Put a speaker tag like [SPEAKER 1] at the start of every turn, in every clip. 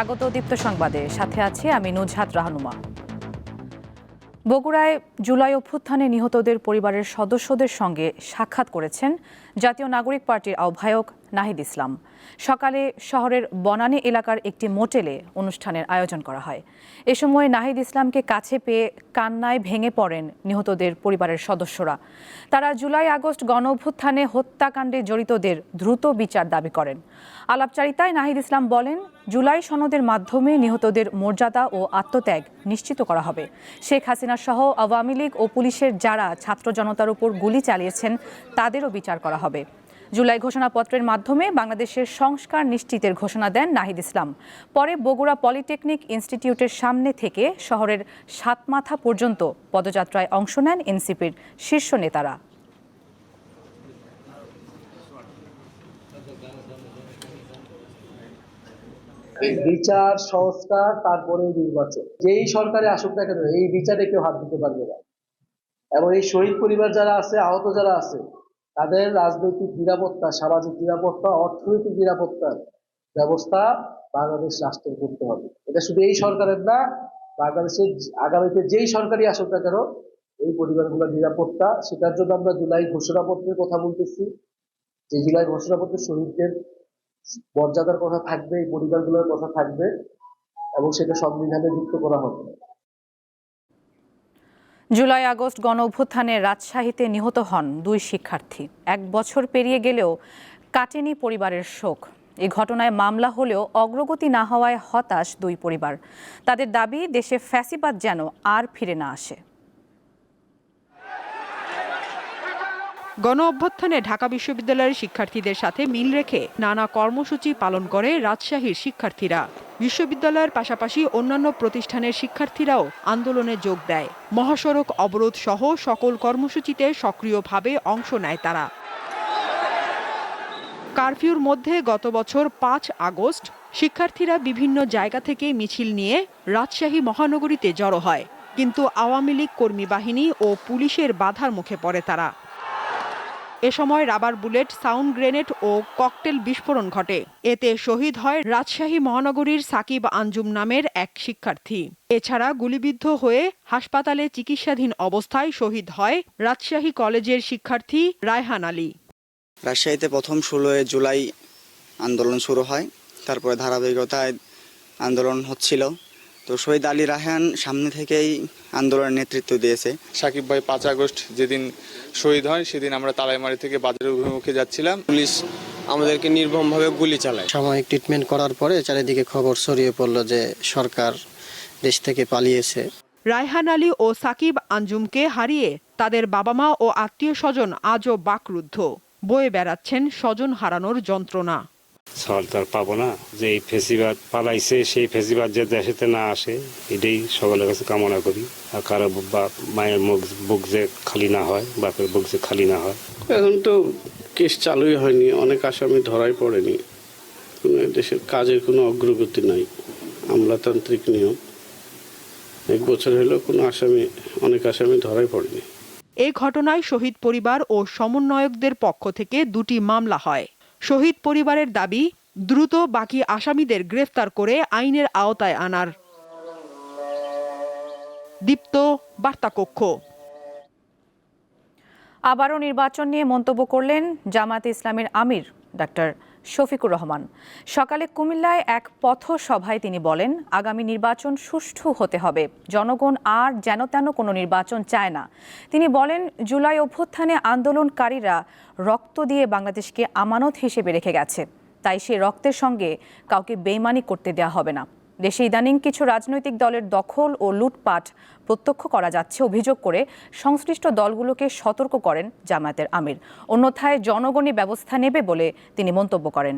[SPEAKER 1] স্বাগত দীপ্ত সংবাদে। সাথে আছি আমি নুজহাত রাহনুমা। বগুড়ায় জুলাই অভ্যুত্থানে নিহতদের পরিবারের সদস্যদের সঙ্গে সাক্ষাৎ করেছেন জাতীয় নাগরিক পার্টির আহ্বায়ক নাহিদ ইসলাম। সকালে শহরের বনানী এলাকার একটি মোটেলে অনুষ্ঠানের আয়োজন করা হয়। এ সময় নাহিদ ইসলামকে কাছে পেয়ে কান্নায় ভেঙে পড়েন নিহতদের পরিবারের সদস্যরা। তারা জুলাই আগস্ট গণ অভ্যুত্থানে হত্যাকাণ্ডে জড়িতদের দ্রুত বিচার দাবি করেন। আলাপচারিতায় নাহিদ ইসলাম বলেন, জুলাই সনদের মাধ্যমে নিহতদের মর্যাদা ও আত্মত্যাগ নিশ্চিত করা হবে। শেখ হাসিনা সহ আওয়ামী লীগ ও পুলিশের যারা ছাত্র জনতার উপর গুলি চালিয়েছেন, তাদেরও বিচার করা হবে। জুলাই ঘোষণাপত্রের মাধ্যমে বাংলাদেশের সংস্কার নিশ্চিতের ঘোষণা দেন নাহিদ ইসলাম। পরে বগুড়া পলিটেকনিক ইনস্টিটিউটের সামনে থেকে শহরের সাতমাথা পর্যন্ত পদযাত্রায় অংশ নেন এনসিপির শীর্ষ নেতারা।
[SPEAKER 2] বিচার, সংস্কার, তারপরে নির্বাচন। যেই সরকারে আসুক না কেন, এই বিচারে কেউ হাত দিতে পারবে না। এবং এই শহীদ পরিবার যারা আছে, আহত যারা আছে তাদের রাজনৈতিক নিরাপত্তা, সামাজিক নিরাপত্তা, অর্থনৈতিক নিরাপত্তার ব্যবস্থা বাংলাদেশ রাষ্ট্রের করতে হবে। এটা শুধু এই সরকারের না, বাংলাদেশের আগামীতে যেই সরকারই আসুক না কেন, এই পরিবারগুলোর নিরাপত্তা, সেটার জন্য আমরা জুলাই ঘোষণাপত্রের কথা বলতেছি। যে জুলাই ঘোষণাপত্রে শহীদদের মর্যাদার কথা থাকবে, এই পরিবারগুলোর কথা থাকবে, এবং সেটা সংবিধানে যুক্ত করা হবে।
[SPEAKER 1] জুলাই, আগস্ট গণ অভ্যুত্থানে রাজশাহীতে নিহত হন দুই শিক্ষার্থী। এক বছর পেরিয়ে গেলেও কাটেনি পরিবারের শোক। এই ঘটনায় মামলা হলেও অগ্রগতি না হওয়ায় হতাশ দুই পরিবার। তাদের দাবি, দেশে ফ্যাসিবাদ যেন আর ফিরে না আসে।
[SPEAKER 3] গণ অভ্যুত্থানে ঢাকা বিশ্ববিদ্যালয়ের শিক্ষার্থীদের সাথে মিল রেখে নানা কর্মসূচি পালন করে রাজশাহীর শিক্ষার্থীরা। বিশ্ববিদ্যালয়ের পাশাপাশি অন্যান্য প্রতিষ্ঠানের শিক্ষার্থীরাও আন্দোলনে যোগ দেয়। মহাসড়ক অবরোধ সহ সকল কর্মসূচিতে সক্রিয়ভাবে অংশ নেয় তারা। কারফিউর মধ্যে গত বছর পাঁচ আগস্ট শিক্ষার্থীরা বিভিন্ন জায়গা থেকে মিছিল নিয়ে রাজশাহী মহানগরীতে জড়ো হয়। কিন্তু আওয়ামী লীগ কর্মী বাহিনী ও পুলিশের বাধার মুখে পড়ে তারা। এ সময় রাবার বুলেট, সাউন্ড গ্রেনেড ও ককটেল বিস্ফোরণ ঘটে। এতে শহীদ হয় রাজশাহী মহানগরীর সাকিব আঞ্জুম নামের এক শিক্ষার্থী। এছাড়া গুলিবিদ্ধ হয়ে হাসপাতালে চিকিৎসাধীন অবস্থায় শহীদ হয় রাজশাহী কলেজের শিক্ষার্থী রায়হান আলী।
[SPEAKER 4] রাজশাহীতে প্রথম ষোলোই জুলাই আন্দোলন শুরু হয়। তারপরে ধারাবাহিকতায় আন্দোলন হচ্ছিল। তো শহীদ আলী রাহান সামনে থেকেই আন্দোলনের নেতৃত্ব দিয়েছে।
[SPEAKER 5] সাকিব ভাই পাঁচ আগস্ট যেদিন শহীদ হয় সেদিন আমরা তালাইমারি থেকে বাজারের অভিমুখে যাচ্ছিলাম।
[SPEAKER 6] পুলিশ আমাদেরকে নির্মমভাবে গুলি চালায়।
[SPEAKER 7] সাময়িক ট্রিটমেন্ট করার পরে চারিদিকে খবর ছড়িয়ে পড়ল যে সরকার দেশ থেকে পালিয়েছে।
[SPEAKER 3] রায়হান আলী ও সাকিব আঞ্জুমকে হারিয়ে তাদের বাবা মা ও আত্মীয় স্বজন আজও বাকরুদ্ধ। বয়ে বেড়াচ্ছেন স্বজন হারানোর যন্ত্রণা।
[SPEAKER 8] সওয়াল তো আর পাবো না। যে এই ফেসিবাদ পালাইছে সেই ফেসিবাদ যে দেশেতে না আসে এটাই সকলের কাছে কামনা করি। আর কারও বাপ মায়ের মুখ বুক যে খালি না হয় বাপের বুক যে খালি না হয়।
[SPEAKER 6] এখন তো কেস চালুই হয়নি অনেক আসামি ধরাই পড়েনি। কোনো দেশের কাজের কোনো অগ্রগতি নাই। আমলাতান্ত্রিক নিয়ম। এক বছর হলো কোনো আসামি অনেক আসামি ধরাই পড়েনি।
[SPEAKER 3] এ ঘটনায় শহীদ পরিবার ও সমন্বয়কদের পক্ষ থেকে দুটি মামলা হয়। শহীদ পরিবারের দাবি, দ্রুত বাকি আসামিদের গ্রেফতার করে আইনের আওতায় আনার। দীপ্ত বার্তা কক্ষ
[SPEAKER 1] আবারও নির্বাচন নিয়ে মন্তব্য করলেন জামাতে ইসলামের আমির, ডাক্তার শফিকুর রহমান। সকালে কুমিল্লায় এক পথ সভায় তিনি বলেন, আগামী নির্বাচন সুষ্ঠু হতে হবে। জনগণ আর যেন তেন কোনো নির্বাচন চায় না। তিনি বলেন, জুলাই অভ্যুত্থানে আন্দোলনকারীরা রক্ত দিয়ে বাংলাদেশকে আমানত হিসেবে রেখে গেছে। তাই সে রক্তের সঙ্গে কাউকে বেইমানি করতে দেওয়া হবে না। দেশে ইদানিং কিছু রাজনৈতিক দলের দখল ও লুটপাট প্রত্যক্ষ করা যাচ্ছে অভিযোগ করে সংশ্লিষ্ট দলগুলোকে সতর্ক করেন জামায়াতের আমির। অন্যথায় জনগণই ব্যবস্থা নেবে বলে তিনি মন্তব্য করেন।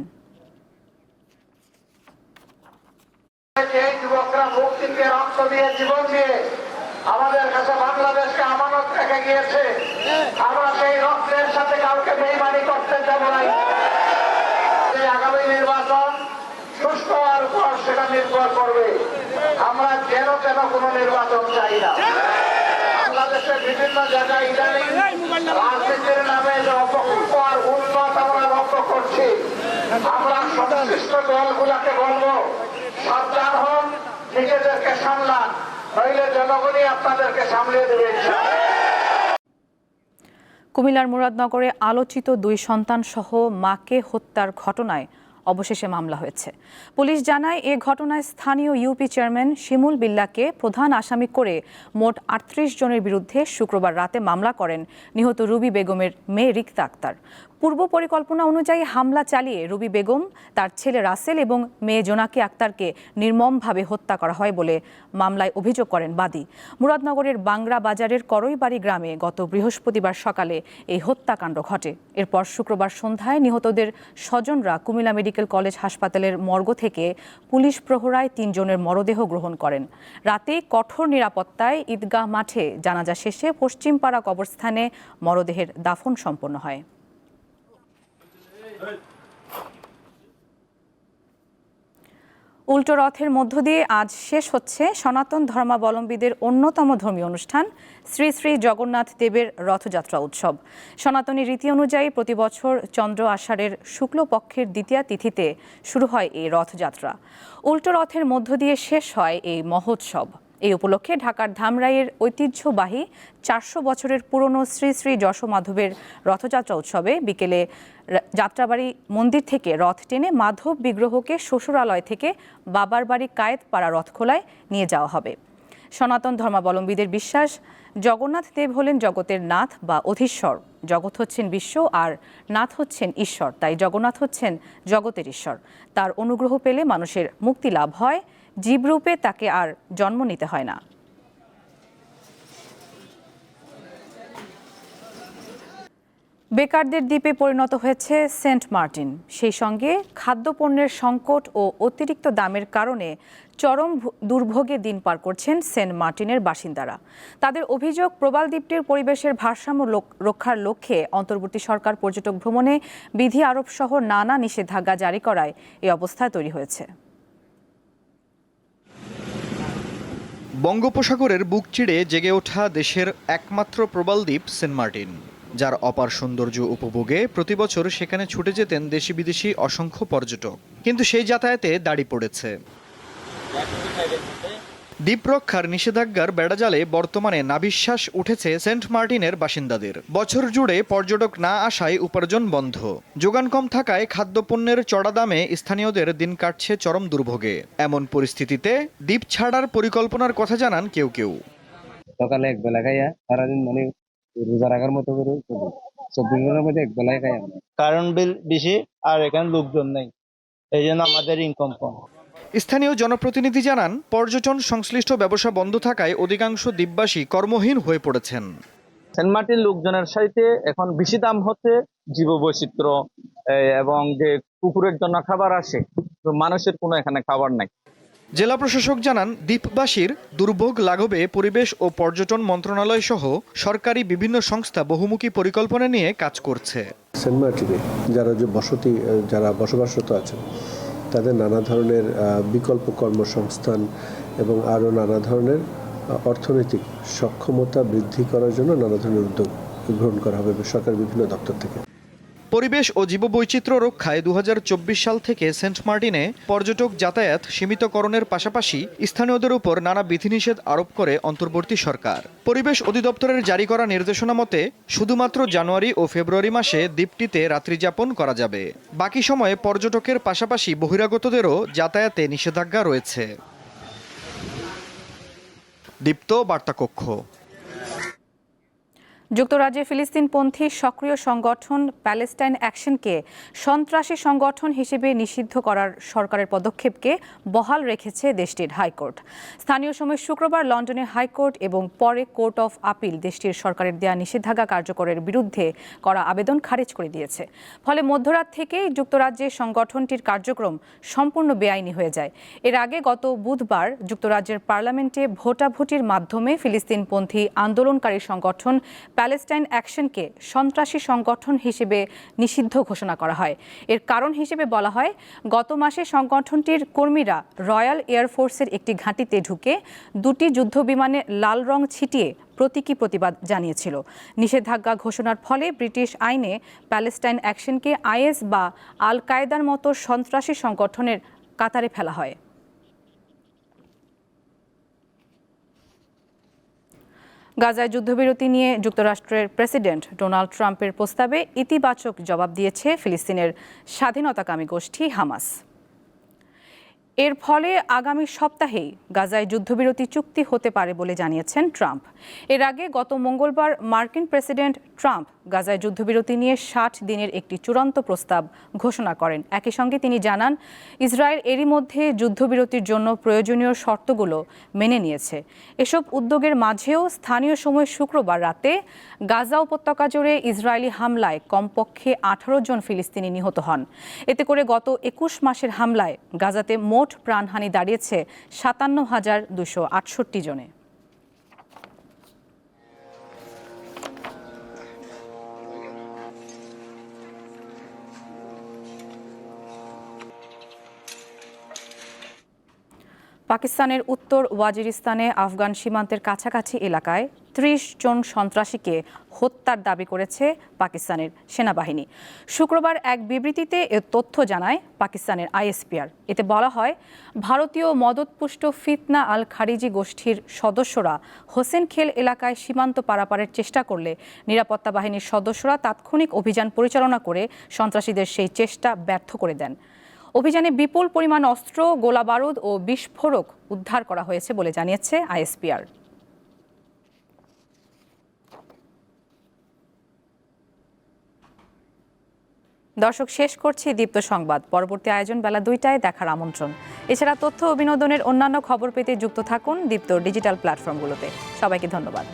[SPEAKER 9] আমরা যেন তেন কোনো নির্বাচন চাই না? বাংলাদেশের বিভিন্ন জায়গায় ইদানিং রাজনীতির নামে যে অপকল্প আর উন্নত আমরা লক্ষ্য করছি। আমরা সংশ্লিষ্ট দলগুলাকে বলব সাবধান হন নিজেদেরকে সামলান নইলে জনগণই আপনাদেরকে সামলিয়ে দেবে।
[SPEAKER 1] কুমিল্লার মুরাদনগরে আলোচিত দুই সন্তান সহ মাকে হত্যার ঘটনায় অবশেষে মামলা হয়েছে। পুলিশ জানায়, এ ঘটনায় স্থানীয় ইউপি চেয়ারম্যান শিমুল বিল্লাকে প্রধান আসামি করে মোট আটত্রিশ জনের বিরুদ্ধে শুক্রবার রাতে মামলা করেন নিহত রুবি বেগমের মেয়ে রিক্তা আক্তার। পূর্ব পরিকল্পনা অনুযায়ী হামলা চালিয়ে রুবি বেগম, তার ছেলে রাসেল এবং মেয়ে জোনাকি আক্তারকে নির্মমভাবে হত্যা করা হয় বলে মামলায় অভিযোগ করেন বাদী। মুরাদনগরের বাংরা বাজারের করইবাড়ি গ্রামে গত বৃহস্পতিবার সকালে এই হত্যাকাণ্ড ঘটে। এরপর শুক্রবার সন্ধ্যায় নিহতদের স্বজনরা কুমিল্লা মেডিকেল কলেজ হাসপাতালের মর্গ থেকে পুলিশ প্রহরায় তিনজনের মরদেহ গ্রহণ করেন। রাতে কঠোর নিরাপত্তায় ঈদগাহ মাঠে জানাজা শেষে পশ্চিমপাড়া কবরস্থানে মরদেহের দাফন সম্পন্ন হয়। উল্টো রথের মধ্য দিয়ে আজ শেষ হচ্ছে সনাতন ধর্মাবলম্বীদের অন্যতম ধর্মীয় অনুষ্ঠান, শ্রী শ্রী জগন্নাথ দেবের রথযাত্রা উৎসব। সনাতনী রীতি অনুযায়ী প্রতি বছর চন্দ্র আষাঢ়ের শুক্লপক্ষের দ্বিতীয়া তিথিতে শুরু হয় এই রথযাত্রা। উল্টো রথের মধ্য দিয়ে শেষ হয় এই মহোৎসব। এই উপলক্ষে ঢাকার ধামরাইয়ের ঐতিহ্যবাহী চারশো বছরের পুরনো শ্রী শ্রী যশোমাধবের রথযাত্রা উৎসবে বিকেলে যাত্রাবাড়ি মন্দির থেকে রথ টেনে মাধব বিগ্রহকে শ্বশুরালয় থেকে বাবার বাড়ি কায়েতপাড়া রথখোলায় নিয়ে যাওয়া হবে। সনাতন ধর্মাবলম্বীদের বিশ্বাস, জগন্নাথ দেব হলেন জগতের নাথ বা অধীশ্বর। জগৎ হচ্ছেন বিশ্ব আর নাথ হচ্ছেন ঈশ্বর, তাই জগন্নাথ হচ্ছেন জগতের ঈশ্বর। তার অনুগ্রহ পেলে মানুষের মুক্তি লাভ হয়, জীবরূপে তাকে আর জন্ম নিতে হয় না। বেকারদের দ্বীপে পরিণত হয়েছে সেন্ট মার্টিন। সেই সঙ্গে খাদ্যপণ্যের সংকট ও অতিরিক্ত দামের কারণে চরম দুর্ভোগে দিন পার করছেন সেন্ট মার্টিনের বাসিন্দারা। তাদের অভিযোগ, প্রবাল দ্বীপটির পরিবেশের ভারসাম্য রক্ষার লক্ষ্যে অন্তর্বর্তী সরকার পর্যটক ভ্রমণে বিধি আরোপ সহ নানা নিষেধাজ্ঞা জারি করায় এই অবস্থা তৈরি হয়েছে।
[SPEAKER 10] বঙ্গোপসাগরের বুক চিড়ে জেগে ওঠা দেশের একমাত্র প্রবাল দ্বীপ সেন্ট মার্টিন। যার অপার সৌন্দর্য উপভোগে প্রতি বছর সেখানে ছুটে যেতেন দেশি বিদেশি অসংখ্য পর্যটক। কিন্তু সেই যাতায়াতে দাড়ি পড়েছে। দ্বীপ রক্ষার নিষেধাজ্ঞার বেড়াজালে বর্তমানে নাবিশ্বাস উঠেছে সেন্ট মার্টিনের বাসিন্দাদের। বছর জুড়ে পর্যটক না আসায় উপার্জন বন্ধ। যোগান কম থাকায় খাদ্যপণ্যের চড়া দামে স্থানীয়দের দিন কাটছে চরম দুর্ভোগে। এমন পরিস্থিতিতে দ্বীপ ছাড়ার পরিকল্পনার কথা জানান কেউ কেউ।
[SPEAKER 11] সকালে এক বেলা খাইয়া সারাদিন মানে রোজা রাখার মতো করে চলি। চব্বিশ ঘণ্টার মধ্যে এক খাই আমরা।
[SPEAKER 12] কারণ বিল বেশি আর এখানে লোকজন নেই। এই জন্য আমাদের ইনকাম কম।
[SPEAKER 10] স্থানীয় জনপ্রতিনিধি জানান পর্যটন সংশ্লিষ্ট ব্যবসা বন্ধ থাকায় অধিকাংশ দ্বীপবাসী কর্মহীন হয়ে পড়েছেন।
[SPEAKER 12] সেন্ট মার্টিন লোকজনের সাথে এখন বেশি দাম হচ্ছে জীব বৈচিত্র্য এবং যে কুকুরের জন্য খাবার আসে মানুষের কোনো এখানে খাবার নাই।
[SPEAKER 10] জেলা প্রশাসক জানান, দ্বীপবাসীর দুর্ভোগ লাঘবে পরিবেশ ও পর্যটন মন্ত্রণালয় সহ সরকারি বিভিন্ন সংস্থা বহুমুখী পরিকল্পনা নিয়ে কাজ করছে।
[SPEAKER 13] যারা যে বসতি যারা বসবাসরত আছেন, তাদের নানা ধরনের বিকল্প কর্মসংস্থান এবং আরও নানা ধরনের অর্থনৈতিক সক্ষমতা বৃদ্ধি করার জন্য নানা ধরনের উদ্যোগ গ্রহণ করা হবে সরকার বিভিন্ন দপ্তর থেকে।
[SPEAKER 10] পরিবেশ ও জীববৈচিত্র্য রক্ষায় দু হাজার চব্বিশ সাল থেকে সেন্ট মার্টিনে পর্যটক যাতায়াত সীমিতকরণের পাশাপাশি স্থানীয়দের উপর নানা বিধিনিষেধ আরোপ করে অন্তর্বর্তী সরকার। পরিবেশ অধিদপ্তরের জারি করা নির্দেশনা মতে, শুধুমাত্র জানুয়ারি ও ফেব্রুয়ারি মাসে দ্বীপটিতে রাত্রিযাপন করা যাবে। বাকি সময়ে পর্যটকের পাশাপাশি বহিরাগতদেরও যাতায়াতে নিষেধাজ্ঞা রয়েছে। দীপ্ত বার্তাকক্ষ
[SPEAKER 1] যুক্তরাজ্যে ফিলিস্তিনপন্থী সক্রিয় সংগঠন প্যালেস্টাইন অ্যাকশনকে সন্ত্রাসী সংগঠন হিসেবে নিষিদ্ধ করার সরকারের পদক্ষেপকে বহাল রেখেছে দেশটির হাইকোর্ট। স্থানীয় সময় শুক্রবার লন্ডনের হাইকোর্ট এবং পরে কোর্ট অফ আপিল দেশটির সরকারের দেয়া নিষেধাজ্ঞা কার্যকরের বিরুদ্ধে করা আবেদন খারিজ করে দিয়েছে। ফলে মধ্যরাত থেকেই যুক্তরাজ্যে সংগঠনটির কার্যক্রম সম্পূর্ণ বেআইনি হয়ে যায়। এর আগে গত বুধবার যুক্তরাজ্যের পার্লামেন্টে ভোটাভুটির মাধ্যমে ফিলিস্তিনপন্থী আন্দোলনকারী সংগঠন প্যালেস্টাইন অ্যাকশনকে সন্ত্রাসী সংগঠন হিসেবে নিষিদ্ধ ঘোষণা করা হয়। এর কারণ হিসেবে বলা হয়, গত মাসে সংগঠনটির কর্মীরা রয়্যাল এয়ারফোর্সের একটি ঘাঁটিতে ঢুকে দুটি যুদ্ধবিমানে লাল রং ছিটিয়ে প্রতীকী প্রতিবাদ জানিয়েছিল। নিষেধাজ্ঞা ঘোষণার ফলে ব্রিটিশ আইনে প্যালেস্টাইন অ্যাকশনকে আইএস বা আল কায়দার মতো সন্ত্রাসী সংগঠনের কাতারে ফেলা হয়। গাজায় যুদ্ধবিরতি নিয়ে যুক্তরাষ্ট্রের প্রেসিডেন্ট ডোনাল্ড ট্রাম্পের প্রস্তাবে ইতিবাচক জবাব দিয়েছে ফিলিস্তিনের স্বাধীনতাকামী গোষ্ঠী হামাস। এর ফলে আগামী সপ্তাহেই গাজায় যুদ্ধবিরতি চুক্তি হতে পারে বলে জানিয়েছেন ট্রাম্প। এর আগে গত মঙ্গলবার মার্কিন প্রেসিডেন্ট ট্রাম্প গাজায় যুদ্ধবিরতি নিয়ে ষাট দিনের একটি চূড়ান্ত প্রস্তাব ঘোষণা করেন। একই সঙ্গে তিনি জানান, ইসরায়েল এরই মধ্যে যুদ্ধবিরতির জন্য প্রয়োজনীয় শর্তগুলো মেনে নিয়েছে। এসব উদ্যোগের মাঝেও স্থানীয় সময় শুক্রবার রাতে গাজা উপত্যকা জুড়ে ইসরায়েলি হামলায় কমপক্ষে আঠারো জন ফিলিস্তিনি নিহত হন। এতে করে গত একুশ মাসের হামলায় গাজাতে মোট প্রাণহানি দাঁড়িয়েছে সাতান্ন হাজার দুশো আটষট্টি জনে। পাকিস্তানের উত্তর ওয়াজিরিস্তানে আফগান সীমান্তের কাছাকাছি এলাকায় ত্রিশ জন সন্ত্রাসীকে হত্যার দাবি করেছে পাকিস্তানের সেনাবাহিনী। শুক্রবার এক বিবৃতিতে এ তথ্য জানায় পাকিস্তানের আইএসপিআর। এতে বলা হয়, ভারতীয় মদতপুষ্ট ফিতনা আল খারিজি গোষ্ঠীর সদস্যরা হোসেন খেল এলাকায় সীমান্ত পারাপারের চেষ্টা করলে নিরাপত্তা বাহিনীর সদস্যরা তাৎক্ষণিক অভিযান পরিচালনা করে সন্ত্রাসীদের সেই চেষ্টা ব্যর্থ করে দেন। অভিযানে বিপুল পরিমাণ অস্ত্র, গোলাবারুদ ও বিস্ফোরক উদ্ধার করা হয়েছে বলে জানিয়েছে আইএসপিআর। দর্শক, শেষ করছি দীপ্ত সংবাদ। পরবর্তী আয়োজন বেলা দুইটায় দেখার আমন্ত্রণ। এছাড়া তথ্য ও বিনোদনের অন্যান্য খবর পেতে যুক্ত থাকুন দীপ্ত ডিজিটাল প্ল্যাটফর্মগুলোতে। সবাইকে ধন্যবাদ।